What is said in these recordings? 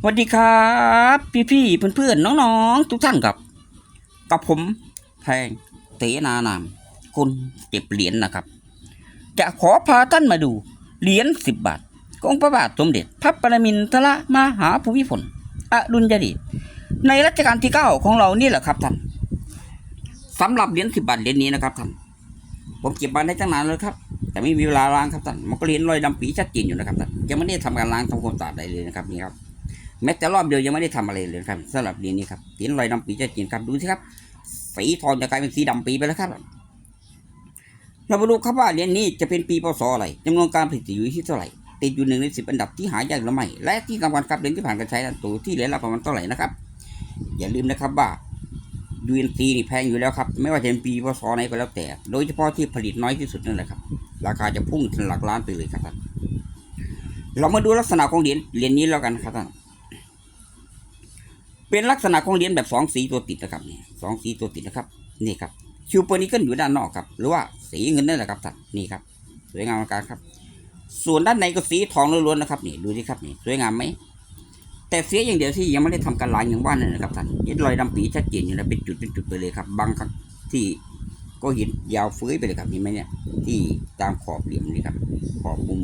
สวัสดีครับ พี่ๆเพื่อนๆน้องๆทุกท่านครับ กับผมแพงเตนานามคนเก็บเหรียญนะครับ จะขอพาท่านมาดูเหรียญสิบบาทของพระบาทสมเด็จ พระปรมินทรมหาภูมิพลอดุลยเดชในรัชกาลที่เก้าของเรานี่แหละครับท่านสำหรับเหรียญสิบบาทเหรียญนี้นะครับท่านผมเก็บมาได้ตั้งนานแล้วครับ แต่ไม่มีเวลาล้างครับท่านมันก็เห็นรอยดำปีชัดเจนอยู่นะครับท่านยังไม่ได้ทำการล้างทำความสะอาดใดเลยนะครับนี่ครับแม้แต่รอบเดียวยังไม่ได้ทำอะไรเลยครับสำหรับเหรียญนี้ครับเห็นรอยดำปีชัดเจนครับดูสิครับ สีทองจะกลายเป็นสีดำปีไปแล้วครับเรามาดูครับว่าเหรียญนี้จะเป็นปีพศอะไรจำนวนการผลิตอยู่ที่เท่าไหร่ติดอยู่หนึ่งในสิบอันดับที่หายากหรือไม่และที่สำคัญครับเหรียญที่ผ่านการใช้ตัวที่เหรียญละประมาณเท่าไหร่นะครับ อย่าลืมนะครับว่า UNC นี่แพงอยู่แล้วครับ ไม่ว่าจะเป็นปีพศไหนก็แล้วแต่ โดยเฉพาะที่ผลิตน้อยที่สุดนั่นแหละครับ ราคาจะพุ่งถึงหลักล้านไปเลยครับท่านเรามาดูลักษณะของเหรียญเหรียญนี้แล้วกันครับท่านเป็นลักษณะของเหรียญแบบสองสีตัวติดนะครับนี่สองสีตัวติดนะครับ นี่ครับคิวเปอร์นิเกิลอยู่ด้านนอกครับ หรือว่าสีเงินนั่นแหละครับท่านนี่ครับสวยงามมากครับ ส่วนด้านในก็สีทองล้วนๆนะครับนี่ดูสิครับนี่สวยงามไหมแต่เสียอย่างเดียวที่ยังไม่ได้ทำการล้างอย่างว่านั่นนะครับท่านเห็นรอยดำปีชัดเจนอยู่นะเป็นจุดเป็นจุดไปเลยครับบางครั้งที่ ก็เห็นยาวเฟื้ยไปเลยครับเห็นไหมเนี่ย ที่ตามขอบเหลี่ยมนี่ครับ ขอบมุม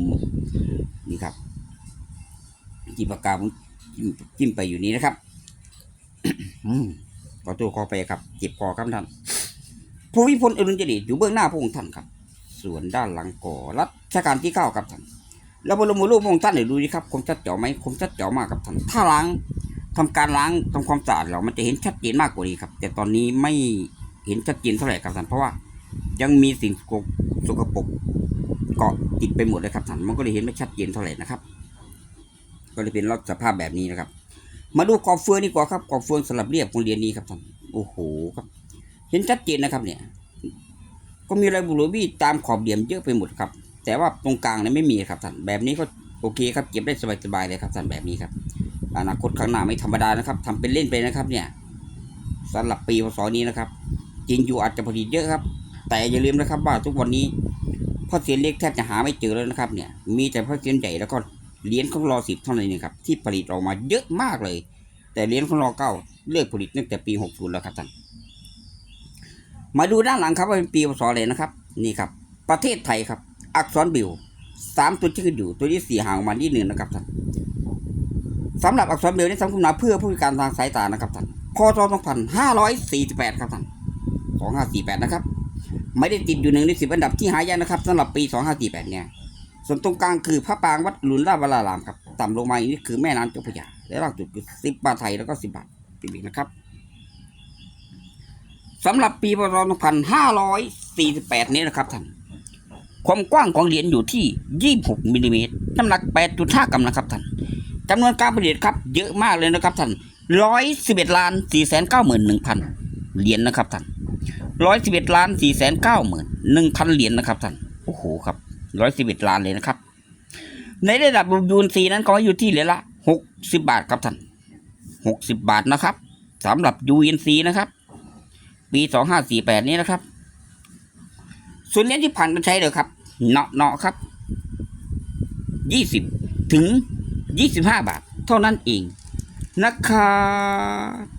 นี่ครับจีบปากกาผมจิ้มจิ้มไปอยู่นี้นะครับขอตัวคอไปครับเจ็บคอครับท่านผู้วิพลอรุณเจดีอยู่เบื้องหน้าพระองค์ท่านครับ ส่วนด้านหลังก่อรัชกาลที่เก้าครับท่านแล้วบรมรูปพระองค์ท่านเนี่ยวดูดิครับคมชัดเจ๋อไหมคมชัดเจ๋อมากครับท่านถ้าล้างทำการล้างทำความสะอาดเรามันจะเห็นชัดเจนมากกว่านี้ครับ แต่ตอนนี้ไม่ เห็นชัดเจนเท่าไหร่ครับท่านเพราะว่ายังมีสิ่งสกปรกสกปรกเกาะติดไปหมดเลยครับท่านมันก็เลยเห็นไม่ชัดเจนเท่าไหร่นะครับ ก็เลยเป็นลักษณะภาพแบบนี้นะครับ มาดูกอบเฟืองดีกว่าครับกอบเฟืองสลับเรียบของเรียนนี้ครับท่านโอ้โหครับ เห็นชัดเจนนะครับ เนี่ย ก็มีรายบุรุบี้ตามขอบเหลี่ยมเยอะไปหมดครับ แต่ว่าตรงกลางเนี่ยไม่มีครับท่านแบบนี้ก็โอเคครับเก็บได้สบายๆเลยครับท่านแบบนี้ครับอนาคตข้างหน้าไม่ธรรมดานะครับทำเป็นเล่นไปนะครับ เนี่ยสำหรับปีพศนี้นะครับ จริงอยู่อาจจะผลิตเยอะครับ แต่อย่าลืมนะครับว่าทุกวันนี้พ่อเสียนเล็กแทบจะหาไม่เจอแล้วนะครับเนี่ยมีแต่พ่อเสียนใหญ่แล้วก็เหรียญของรอสิบเท่านั้นเองครับที่ผลิตออกมาเยอะมากเลย แต่เหรียญของรอเก้าเลิกผลิตตั้งแต่ปีหกศูนย์แล้วครับท่านมาดูด้านหลังครับว่าเป็นปีพศอะไรนะครับ นี่ครับ ประเทศไทยครับ อักษรบิวสามตัวที่ขึ้นอยู่ตัวที่สี่ห่างออกมานิดหนึ่งนะครับท่านสำหรับอักษรบิวนี่สำคัญเพื่อผู้พิการทางสายตานะครับท่านพศสองพันห้าร้อยสี่สิบแปดครับท่าน องห้าสี่แปดนะครับ ไม่ได้ติดอยู่หนึ่งในสิบอันดับที่หายากนะครับสำหรับปีสองห้าสี่แปดเนี่ย ส่วนตรงกลางคือพระปรางวัดหลุนราวรารามครับ ต่ำลงมาอีกนี่คือแม่น้ำเจ้าพระยา และล่าสุดคือสิบบาทไทยแล้วก็สิบบาทติดอีกนะครับสำหรับปีพศ2548 นี้นะครับท่าน ความกว้างของเหรียญอยู่ที่ 26มิลลิเมตร น้ำหนัก 8.5 กรัมนะครับท่านจำนวนการผลิตครับเยอะมากเลยนะครับท่าน111ล้าน491,000 เหรียญนะครับท่าน 111ล้าน491,000เก้าหมื่นหนึ่งคันเหรียญนะครับท่าน โอ้โหครับ111ล้านเลยนะครับ ในระดับยูนซีนั้นก็อยู่ที่เหรียญละ60บาทครับท่าน60บาทนะครับสำหรับ UNC นซีนะครับ ปีสองห้าสี่แปดนี้นะครับ ส่วนเหรียญที่ผ่านกันใช้เลยครับเนาะเนาะครับยี่สิบถึงยี่สิบห้าบาท เท่านั้นเองนะครับ